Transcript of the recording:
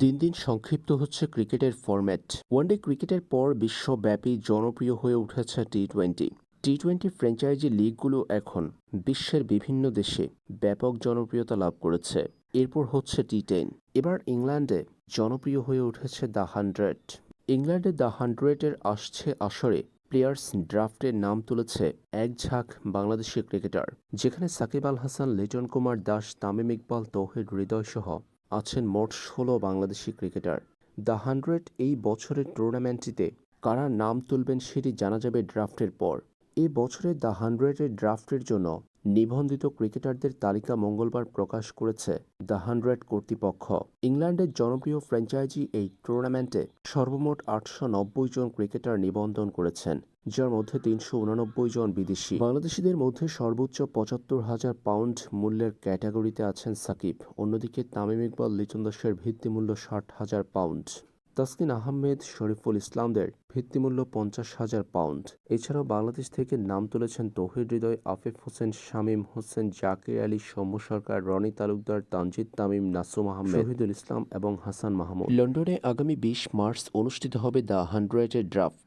দিন দিন সংক্ষিপ্ত হচ্ছে ক্রিকেটের ফরম্যাট ওয়ানডে ক্রিকেটের পর বিশ্বব্যাপী জনপ্রিয় হয়ে উঠেছে T twenty T twenty franchise লিগগুলো এখন বিশ্বের বিভিন্ন দেশে ব্যাপক জনপ্রিয়তা লাভ করেছে। এরপর হচ্ছে টি টেন এবার ইংল্যান্ডে জনপ্রিয় হয়ে উঠেছে দ্য হান্ড্রেড ইংল্যান্ডে দ্য হান্ড্রেডের আসছে আসরে প্লেয়ার্স ড্রাফটের নাম তুলেছে এক ঝাঁক বাংলাদেশি ক্রিকেটার যেখানে সাকিব আল হাসান, লিটন কুমার দাস, তামিম ইকবাল, তৌহিদ হৃদয় সহ আছেন মোট ষোলো বাংলাদেশি ক্রিকেটার। দ্য হান্ড্রেড এই বছরের টুর্নামেন্টটিতে কারা নাম তুলবেন সেটি জানা যাবে ড্রাফটের পর। এ বছরের দ্য হান্ড্রেডের ড্রাফটের জন্য নিবন্ধিত ক্রিকেটারদের তালিকা মঙ্গলবার প্রকাশ করেছে দ্য হান্ড্রেড কর্তৃপক্ষ। ইংল্যান্ডের জনপ্রিয় ফ্র্যাঞ্চাইজি এই টুর্নামেন্টে সর্বমোট আটশো নব্বই জন ক্রিকেটার নিবন্ধন করেছেন, যার মধ্যে তিনশো উননব্বই জন বিদেশি। বাংলাদেশিদের মধ্যে সর্বোচ্চ পঁচাত্তর হাজার পাউন্ড মূল্যের ক্যাটাগরিতে আছেন সাকিব, অন্যদিকে তামিম ইকবাল, লিটন দাসের ভিত্তিমূল্য ষাট হাজার পাউন্ড। তাসকিন আহমেদ শরীফুল ইসলামদের ভিত্তিমূল্য পঞ্চাশ হাজার পাউন্ড। এছাড়াও বাংলাদেশ থেকে নাম তুলেছেন তহির হৃদয়, আফিফ হোসেন, শামীম হোসেন, জাকির আলী, সৌম্য সরকার, রনি তালুকদার, তানজিদ তামিম, নাসুম আহমেদ, শহীদুল ইসলাম এবং হাসান মাহমুদ। লন্ডনে আগামী বিশ মার্চ অনুষ্ঠিত হবে দ্য হান্ড্রেডের ড্রাফট।